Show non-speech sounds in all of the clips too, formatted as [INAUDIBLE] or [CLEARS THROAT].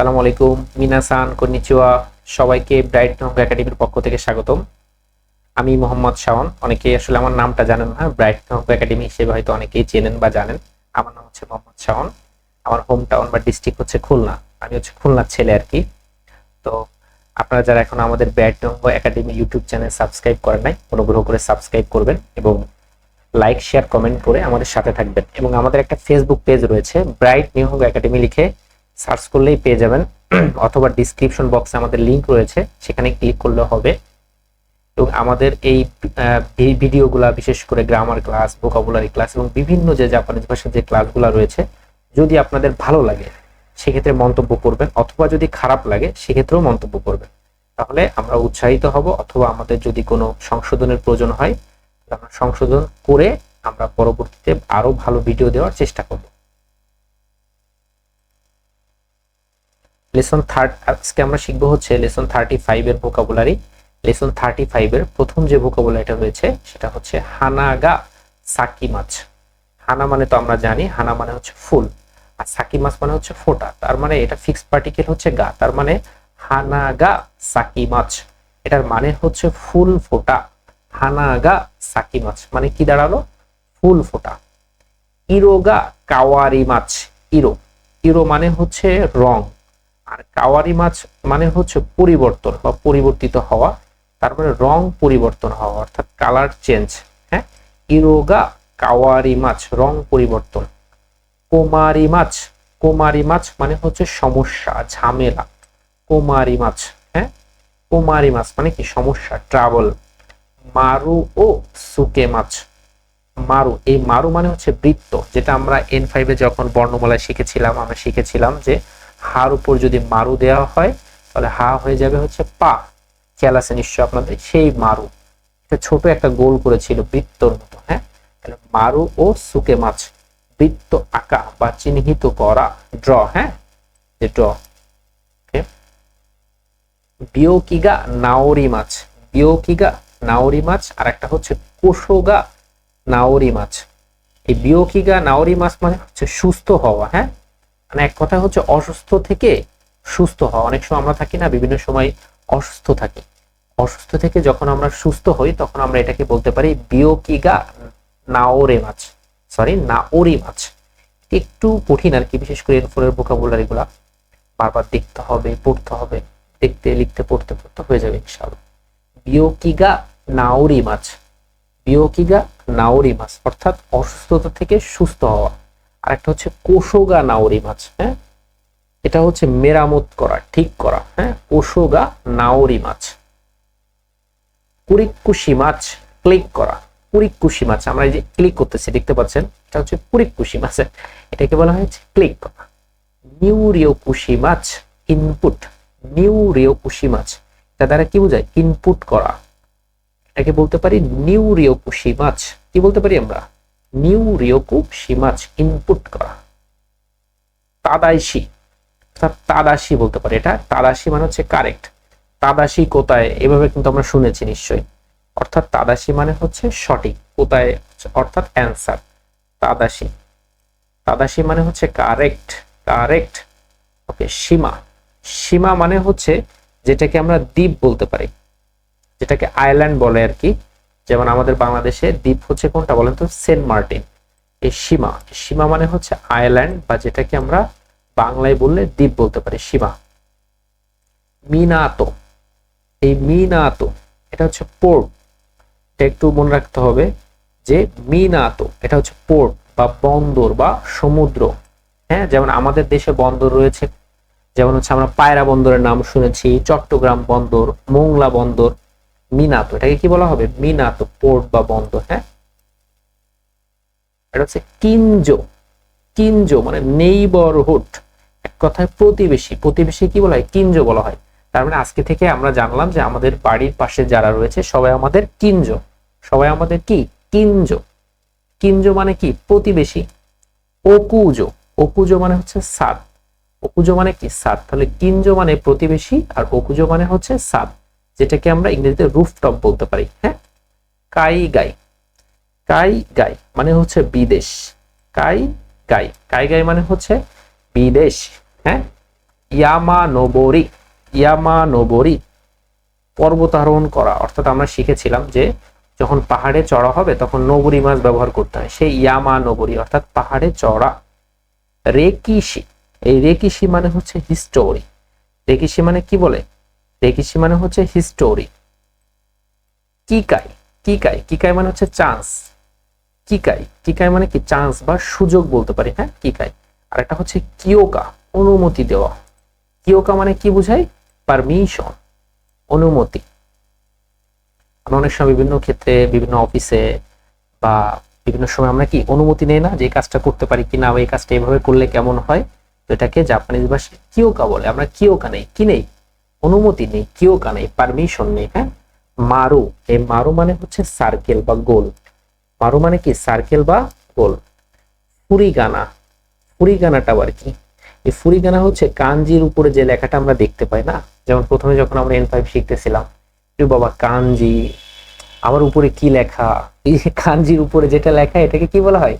সালামু আলাইকুম মিনাসান কন্নিচিওয়া সবাইকে ব্রাইট নঙ্গ একাডেমির পক্ষ থেকে স্বাগতম। আমি মোহাম্মদ শাওন। অনেকেই আসলে আমার নামটা জানেন না, ব্রাইট নঙ্গ একাডেমি হিসেবে হয়তো অনেকেই চেনেন বা জানেন। আমার নাম হচ্ছে মোহাম্মদ শাওন। আমার হোম টাউন বা ডিস্ট্রিক্ট হচ্ছে খুলনা। আমি হচ্ছে খুলনার ছেলে আর কি। তো আপনারা যারা এখন আমাদের ব্রাইট নঙ্গ একাডেমি ইউটিউব চ্যানেল সাবস্ক্রাইব করেন নাই, অনুগ্রহ করে সাবস্ক্রাইব করবেন এবং লাইক, শেয়ার, কমেন্ট করে আমাদের সাথে থাকবেন। এবং আমাদের একটা ফেসবুক পেজ রয়েছে, ব্রাইট নিউহঙ্গ একাডেমি লিখে সার্চ করলেই পেয়ে যাবেন। [CLEARS THROAT] অথবা ডিসক্রিপশন বক্সে আমাদের লিংক রয়েছে, সেখানে ক্লিক করলে হবে। এবং আমাদের এই ভিডিওগুলা বিশেষ করে গ্রামার ক্লাস ভোকাবুলারি ক্লাস এবং বিভিন্ন যে জাপানিজ ভাষার যে ক্লাসগুলো রয়েছে, যদি আপনাদের ভালো লাগে, সেক্ষেত্রে মন্তব্য করবেন, অথবা যদি খারাপ লাগে, সেক্ষেত্রেও মন্তব্য করবেন। তাহলে আমরা উৎসাহিত হব, অথবা আমাদের যদি কোনো সংশোধনের প্রয়োজন হয়, আমরা সংশোধন করে আমরা পরবর্তীতে আরও ভালো ভিডিও দেওয়ার চেষ্টা করব। লেসন থার্ড আজকে আমরা শিখব হচ্ছে লেসন থার্টি ফাইভ এর ভোকাবুলারি লেসন থার্টি ফাইভ এর প্রথম যে ভোকাবুলারিটা রয়েছে, সেটা হচ্ছে হানাগা সাকি মাছ। হানা মানে তো আমরা জানি, হানা মানে হচ্ছে ফুল। আর সাকি মাছ মানে হচ্ছে ফোটা। তার মানে এটা ফিক্সড পার্টিকেল হচ্ছে গা। তার মানে হানাগা সাকি মাছ। এটার মানে হচ্ছে ফুল ফোটা। হানাগা সাকি মাছ। মানে কি দাঁড়াল? ফুল ফোটা। ইরোগা কাওয়ারি মাছ। ইরো। ইরো মানে হচ্ছে রং। আর কাওয়ারি মাছ মানে হচ্ছে পরিবর্তন বা পরিবর্তিত হওয়া তার মানে রং পরিবর্তন হওয়া, অর্থাৎ কালার চেঞ্জ হ্যাঁ? ইরোগা, কাওয়ারি মাছ, রং পরিবর্তন। কোমারি মাছ কোমারি মাছ মানে হচ্ছে সমস্যা, ঝামেলা। কোমারি মাছ হ্যাঁ? কোমারি মাছ মানে কি? সমস্যা ট্রাভেল মারু ও সুকে মাছ। মারু, এই মারু মানে হচ্ছে বৃত্ত, যেটা আমরা এন ফাইভে যখন বর্ণমালায় শিখেছিলাম, আমরা শিখেছিলাম যে হার উপর যদি মারু দেওয়া হয়, তাহলে হা হয়ে যাবে হচ্ছে পা। খেয়াল নিশ্চয় আপনাদের? সেই মারু। ছোট একটা গোল করেছিল বৃত্তর মতো হ্যাঁ? মারু ও সুকে মাছ, বৃত্ত আঁকা বা চিহ্নিত করা, ড্র হ্যাঁ? ড্র। নাওরি মাছ, বিয়োকিগা নাওরি মাছ, আর একটা হচ্ছে কোশোগা নাওরি মাছ। এই বিয়োকিগা নাওরি মাছ মানে হচ্ছে সুস্থ হওয়া হ্যাঁ? মানে এক কথা হচ্ছে অসুস্থ থেকে সুস্থ হওয়া। অনেক সময় আমরা থাকি না, বিভিন্ন সময় অসুস্থ থাকি। অসুস্থ থেকে যখন আমরা সুস্থ হই, তখন আমরা এটাকে বলতে পারি বিয়োকিগা নাওরে মাছ। সরি নাওরি মাছ। একটু কঠিন আর কি, বিশেষ করে এরপরের ভোকাবুলারি গুলা। বারবার দেখতে হবে, পড়তে হবে, দেখতে, লিখতে, পড়তে পড়তে হয়ে যাবে ইনশাআল্লাহ। বিয়োকিগা নাওরি মাছ। বিয়োকিগা নাওরি মাছ, অর্থাৎ অসুস্থতা থেকে সুস্থ হওয়া। আর একটা হচ্ছে কোশোগা নাওরি মাছ হ্যাঁ? এটা হচ্ছে মেরামত করা, ঠিক করা হ্যাঁ? কোশোগা নাওরি মাছ। কুরিকুশি মাছ, ক্লিক করা। কুরিকুশি মাছ, আমরা এই যে ক্লিক করতেছি, দেখতে পাচ্ছেন? এটা হচ্ছে কুরিকুশি মাছ এটাকে বলা হয়েছে ক্লিক করা। নিউরিওকুশি মাছ ইনপুট নিউরিওকুশি মাছ, এটা দ্বারা কি বোঝায়? ইনপুট করা। এটাকে বলতে পারি নিউরিওকুশি মাছ। কি বলতে পারি আমরা? নিউরিওকুশি মাছ ইনপুট করা। তাদাইশি, অর্থাৎ তাদাসি বলতে পারি এটা। তাদাসি মানে হচ্ছে কারেক্ট তাদাসি কোথায়? এভাবে কিন্তু আমরা শুনেছি নিশ্চয়ই। অর্থাৎ তাদাসি মানে হচ্ছে সঠিক। কোথায়? অর্থাৎ অ্যান্সার তাদাসি তাদাসি মানে হচ্ছে কারেক্ট কারেক্ট ওকে সীমা। সীমা মানে হচ্ছে যেটাকে আমরা দ্বীপ বলতে পারি। যেটাকে আইল্যান্ড বলে আর কি। যেমন আমাদের বাংলাদেশে দ্বীপ হচ্ছে কোনটা বলেন তো? Saint Martin. এই সীমা সীমা মানে হচ্ছে আইল্যান্ড বা যেটাকে আমরা বাংলায় বললে দ্বীপ বলতে পারি, সীমা। মিনাতো, এই মিনাতো, এটা হচ্ছে পোর্ট। এটা একটু মনে রাখতে হবে যে মিনাতো, এটা হচ্ছে পোর্ট বা বন্দর বা সমুদ্র। হ্যাঁ যেমন আমাদের দেশে বন্দর রয়েছে, যেমন হচ্ছে আমরা পায়রা বন্দরের নাম শুনেছি, চট্টগ্রাম বন্দর, মোংলা বন্দর। মিনাতো, এটাকে কি বলা হবে? মিনাতো, পোর্ট বা বন্দর হ্যাঁ? এটা হচ্ছে কিনজো। কিনজো মানে নেইবরহুড এক কথায় প্রতিবেশী। প্রতিবেশী কি বলা হয়? কিনজো বলা হয়। তার মানে আজকে থেকে আমরা জানলাম যে আমাদের বাড়ির পাশে যারা রয়েছে, সবাই আমাদের কিনজো। সবাই আমাদের কি? কিনজো। কিনজো মানে কি? প্রতিবেশী। ওকুজো ওকুজো মানে হচ্ছে সাদ ওকুজো মানে কি? সাদ তাহলে কিনজো মানে প্রতিবেশী আর ওকুজো মানে হচ্ছে সাদ যেটাকে আমরা ইংরেজিতে রুফটপ বলতে পারি হ্যাঁ? কাই গাই কাই গাই মানে হচ্ছে বিদেশ। কাই গাই কাই গাই মানে হচ্ছে বিদেশ হ্যাঁ? ইয়ামা নোবরি ইয়ামা নোবরি পর্বতারোহণ করা। অর্থাৎ আমরা শিখেছিলাম যে যখন পাহাড়ে চড়া হবে তখন নবরি মাছ ব্যবহার করতে হয়। সেই ইয়ামা নবরী অর্থাৎ পাহাড়ে চড়া। রেকিশি। এই রেকিশি মানে হচ্ছে হিস্টোরি। রেকিশি মানে কি বলে? রেকিশি মানে হচ্ছে হিস্টোরি কিকাই কিকাই কিকাই মানে হচ্ছে চান্স কিকাই কিকাই মানে কি? চান্স বা সুযোগ বলতে পারি হ্যাঁ? কিকাই। আর একটা হচ্ছে কিওকা অনুমতি দেওয়া। কিওকা মানে কি বুঝায় পারমিশন অনুমতি। আমরা অনেক সময় বিভিন্ন ক্ষেত্রে, বিভিন্ন অফিসে বা বিভিন্ন সময় আমরা কি অনুমতি নেই না যে কাজটা করতে পারি কিনা বা এই কাজটা এভাবে করলে কেমন হয়? তো এটাকে জাপানিজ ভাষায় কিওকা বলে। আমরা কিওকা নেই, কি নেই? অনুমতি নেই কিওকা নেই পারমিশন নেই হ্যাঁ? মারু এই মারু মানে হচ্ছে সার্কেল বা গোল। মারু মানে কি? সার্কেল বা গোল। ফুরিগানা। ফুরিগানাটা আবার কি। এই ফুরিগানা হচ্ছে কাঞ্জির উপরে যে লেখাটা আমরা দেখতে পাই, না? যেমন প্রথমে যখন আমরা এন ফাইভ শিখতেছিলাম বাবা কাঞ্জি, আমার উপরে কি লেখা? এই কাঞ্জির উপরে যেটা লেখা, এটাকে কি বলা হয়?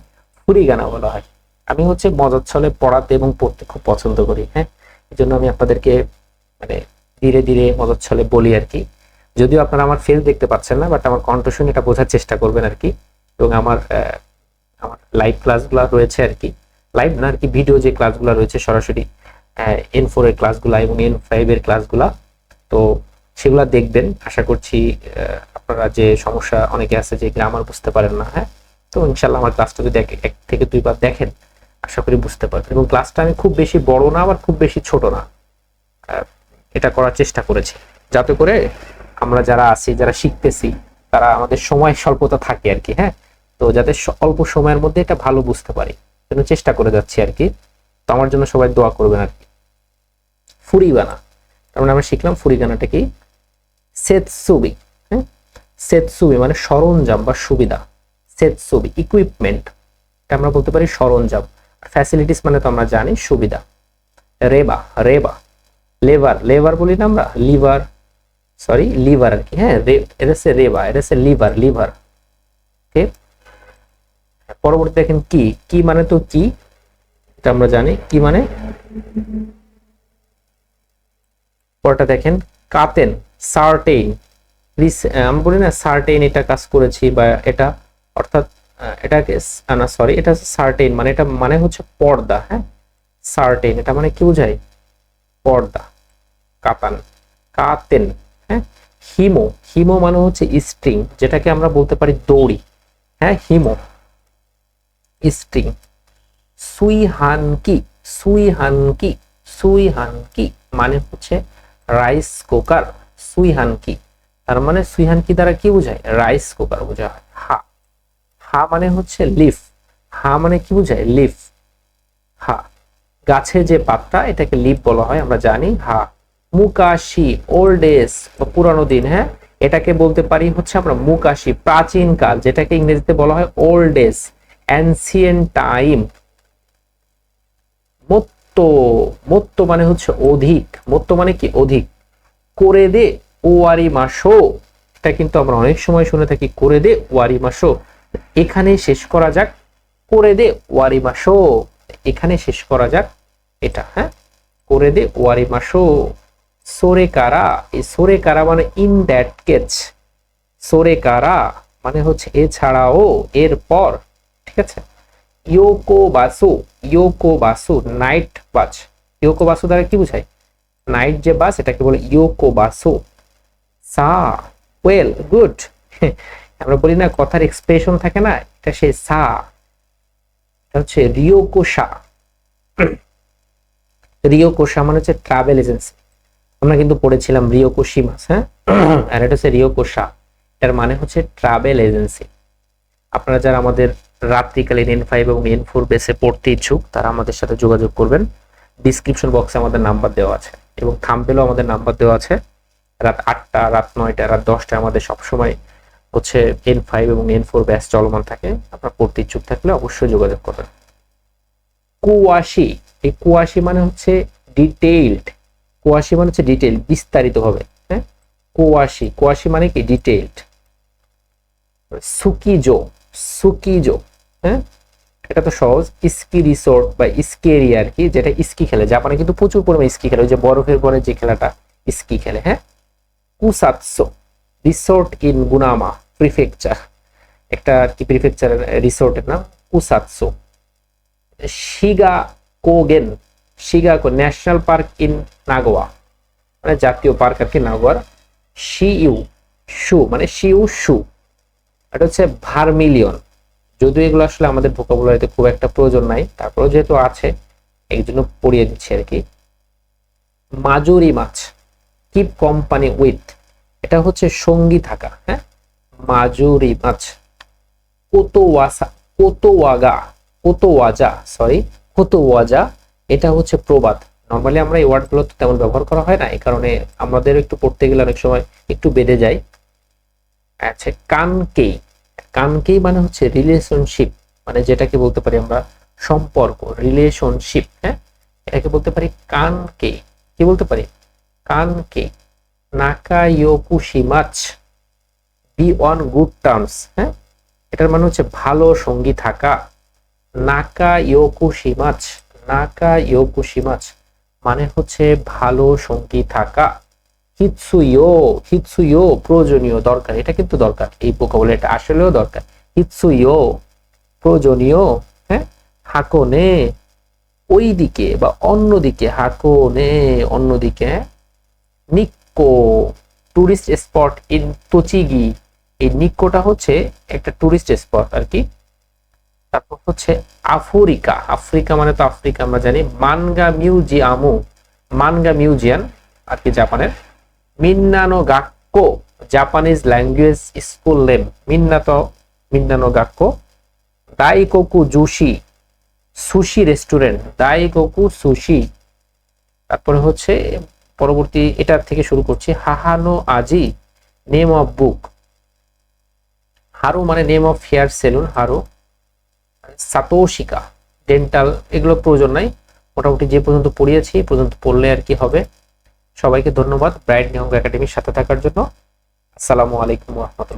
ফুরিগানা বলা হয়। আমি হচ্ছে মজার ছলে পড়াতে এবং পড়তে খুব পছন্দ করি হ্যাঁ? এই জন্য আমি আপনাদেরকে মানে ধীরে ধীরে মজার ছলে বলি আর কি। যদিও আপনারা আমার ফেস দেখতে পাচ্ছেন না বাট আমার কণ্ঠ শুনে এটা বোঝার চেষ্টা করবেন আর কি। এবং আমার আমার লাইভ ক্লাসগুলো রয়েছে আর কি। লাইভ না আর কি ভিডিও যে ক্লাসগুলো রয়েছে সরাসরি এন ফোর এর ক্লাসগুলো এবং এন ফাইভ এর ক্লাসগুলা তো সেগুলা দেখবেন, আশা করছি আপনারা যে সমস্যা অনেকে আছে যে গ্রামার বুঝতে পারেন না হ্যাঁ? তো ইনশাল্লাহ আমার ক্লাসটা যদি এক থেকে দুইবার দেখেন, আশা করি বুঝতে পারবেন। এবং ক্লাসটা আমি খুব বেশি বড় না, আবার খুব বেশি ছোট না। এটা করার চেষ্টা করেছি। যাতে করে আমরা যারা আছি, যারা শিখতেছি, তারা আমাদের সময় স্বল্পতা থাকে আর কি হ্যাঁ? তো যাতে অল্প সময়ের মধ্যে এটা ভালো বুঝতে পারি। জন্য চেষ্টা করে যাচ্ছি আর কি। তো আমার জন্য সবাই দোয়া করবেন আর কি। ফুরিগানা। তার মানে আমরা শিখলাম ফুরিগানাটা কি? সেতসুবি হ্যাঁ? সেতসুবি মানে সরঞ্জাম বা সুবিধা। সেতসুবি ইকুইপমেন্ট এটা আমরা বলতে পারি সরঞ্জাম। ফ্যাসিলিটিস মানে তো আমরা জানি সুবিধা। রেবা রেবা। লেবার লেবার বলি না আমরা? লিভার সরি লিভার আর কি হ্যাঁ এটা হচ্ছে রেবা, এটা লিভার লিভার ওকে পরবর্তী দেখেন কি কি মানে তো কি? এটা আমরা জানি, কি মানে? পরটা দেখেন কাতেন সার্টেইন আমি বলি না সার্টেইন এটা কাজ করেছি বা এটা, অর্থাৎ এটাকে না সরি এটা সার্টেইন মানে এটা মানে হচ্ছে পর্দা হ্যাঁ? সার্টেইন, এটা মানে কি বোঝায়? পর্দা, কাতান, কাতেন হ্যাঁ? হিমো হিমো মানে হচ্ছে স্ট্রিং যেটাকে আমরা বলতে পারি দড়ি হ্যাঁ? হিমো স্ট্রিং সুই হানকি সুই হানকি সুই হানকি মানে হচ্ছে রাইস কুকার সুই হানকি তার মানে সুই হানকি দ্বারা কি বোঝায়? রাইস কুকার বোঝা হয়। হা হা মানে হচ্ছে লিফ হা মানে কি বোঝায়? লিফ হা। গাছের যে পাতা, এটাকে লিপ বলা হয়, আমরা জানি হা মুকাশি ওল্ড এজ বা পুরানো দিন হ্যাঁ? এটাকে বলতে পারি হচ্ছে আমরা মুকাশি, প্রাচীন কাল, যেটাকে ইংরেজিতে বলা হয় ওল্ড এজ অ্যানসিয়েন্ট টাইম মত্ত মত্ত মানে হচ্ছে অধিক, মত্ত মানে কি? অধিক। করে দে ওয়ারি মাসো। এটা কিন্তু আমরা অনেক সময় শুনে থাকি, করে দে ওয়ারি মাসো। এখানে শেষ করা যাক, করে দে ওয়ারি মাসো। এখানে শেষ করা যাক। এটা হ্যাঁ? করে দে, ওয়ারি মাসো। সোরে কারা? এই সোরে কারা মানে ইন দ্যাট কেচ সোরে কারা মানে হচ্ছে এছাড়াও, এরপর, ঠিক আছে? ইয়োকো বাসু ইয়োকো বাসু নাইট বাস। ইয়োকো বাসু দ্বারা কি বোঝায়? নাইট যে বাস, এটাকে বলে ইয়োকো বাসু। সা ওয়েল গুড [LAUGHS] আমরা বলি না, কথার এক্সপ্রেশন থাকে না, এটা সে সা। এটা হচ্ছে রিয়োকোশা [CLEARS THROAT] রিয়োকোশা মানে হচ্ছে ট্রাভেল এজেন্সি আমরা কিন্তু পড়েছিলাম রিয়োকোশিমাস হ্যাঁ? আর এটা হচ্ছে রিয়োকোশা এর মানে হচ্ছে ট্রাভেল এজেন্সি আপনারা যারা আমাদের রাত্রিকালীন এন ফাইভ এবং এন ফোর বেসে পড়তে ইচ্ছুক, তারা আমাদের সাথে যোগাযোগ করবেন। ডিসক্রিপশন বক্সে আমাদের নাম্বার দেওয়া আছে। এবং থাম্পেলও আমাদের নাম্বার দেওয়া আছে। রাত আটটা, রাত নয়টা, রাত দশটা আমাদের সবসময় হচ্ছে এন ফাইভ এবং এন ফোর ব্যাস চলমান থাকে। আপনার পড়তে ইচ্ছুক থাকলে অবশ্যই যোগাযোগ করবেন। কুয়াশি। এই কুয়াশি মানে হচ্ছে ডিটেইলড কুয়াশি মানে হচ্ছে ডিটেইল বিস্তারিত হবে হ্যাঁ? কুয়াশি কুয়াশি মানে কি? ডিটেইলড সুকিজো সুকিজো হ্যাঁ? এটা তো সহজ, স্কি রিসোর্ট বা স্কি এরিয়া আর কি, যেটা স্কি খেলে। জাপানে কিন্তু প্রচুর পরিমাণে স্কি খেলে, ওই যে বরফের পরে যে খেলাটা, স্কি খেলে হ্যাঁ? Kusatsu, resort in Gunma, prefecture, একটা আর কি প্রিফেকচারের রিসোর্টের নাম, Kusatsu. Shiga Kogen Shigako national park in Nagoya মানে জাতীয় পার্ক আর কি নাগোয়ার, শিইউ, শু মানে শিউ শু। এটা হচ্ছে ভার্মিলিয়ন। যদিও এগুলো আসলে আমাদের ভোকাবুলারিতে খুব একটা প্রয়োজন নাই, তারপরেও যেহেতু আছে এই জন্য পড়িয়ে দিচ্ছি আর কি। মাজুরি মাছ কিপ কোম্পানি উইথ এটা হচ্ছে সঙ্গী থাকা হ্যাঁ? মাজুরি মাছ, কোতোয়াসা, কোতোয়াগা, কোতোয়াজা সরি কোতোওয়াজা এটা হচ্ছে প্রবাদ। নর্মালি আমরা এই ওয়ার্ডগুলো তো তেমন ব্যবহার করা হয় না, এই কারণে আমাদের একটু পড়তে গেলে অনেক সময় একটু বেড়ে যায়। আচ্ছা কানকেই। কানকেই মানে হচ্ছে রিলেশনশিপ মানে যেটাকে বলতে পারি আমরা সম্পর্ক রিলেশনশিপ হ্যাঁ? এটাকে বলতে পারি কানকে কি বলতে পারি? কানকে নাকায়োকুশিমাচ বি অন গুড টার্মস হ্যাঁ? এটার মানে হচ্ছে ভালো সঙ্গী থাকা। নাকা ইয়োকুশিমাচ নাকা ইয়োকুশিমাচ মানে হচ্ছে ভালো সঙ্গী থাকা। হিৎসুইও হিৎসুইও প্রয়োজনীয় দরকার, এটা কিন্তু দরকার, এই এটা আসলেও দরকার। হিৎসুইও প্রয়োজনীয় হ্যাঁ? হাকনে ওই দিকে বা অন্যদিকে, হাকনে, অন্যদিকে হ্যাঁ? Nikko tourist spot in Tochigi এই নিক্কোটা হচ্ছে একটা টুরিস্ট স্পট আর কি। তারপর হচ্ছে আফ্রিকা। আফ্রিকা মানে তো আফ্রিকা, আমরা জানি। মানগা মিউজিয়ামু, মানগা মিউজিয়াম আর কি জাপানের? Minnano Gakko Japanese language school name মিন্নাতো Minnano Gakko Daikoku Zushi, sushi restaurant Daikoku sushi. তারপরে হচ্ছে, পরবর্তী এটা থেকে শুরু করছি। হাহানো আজি নেম অফ বুক হারু মানে name of hair salon Haru. সাতোশিকা dental এগুলো প্রয়োজন নাই। মোটামুটি যে পর্যন্ত পড়িয়েছি, এই পর্যন্ত পড়লে আর কি হবে। সবাইকে ধন্যবাদ ব্রাইট নিয়ঙ্গ একাডেমির সাথে থাকার জন্য। আসসালামু আলাইকুম রহমতুল্লাহ।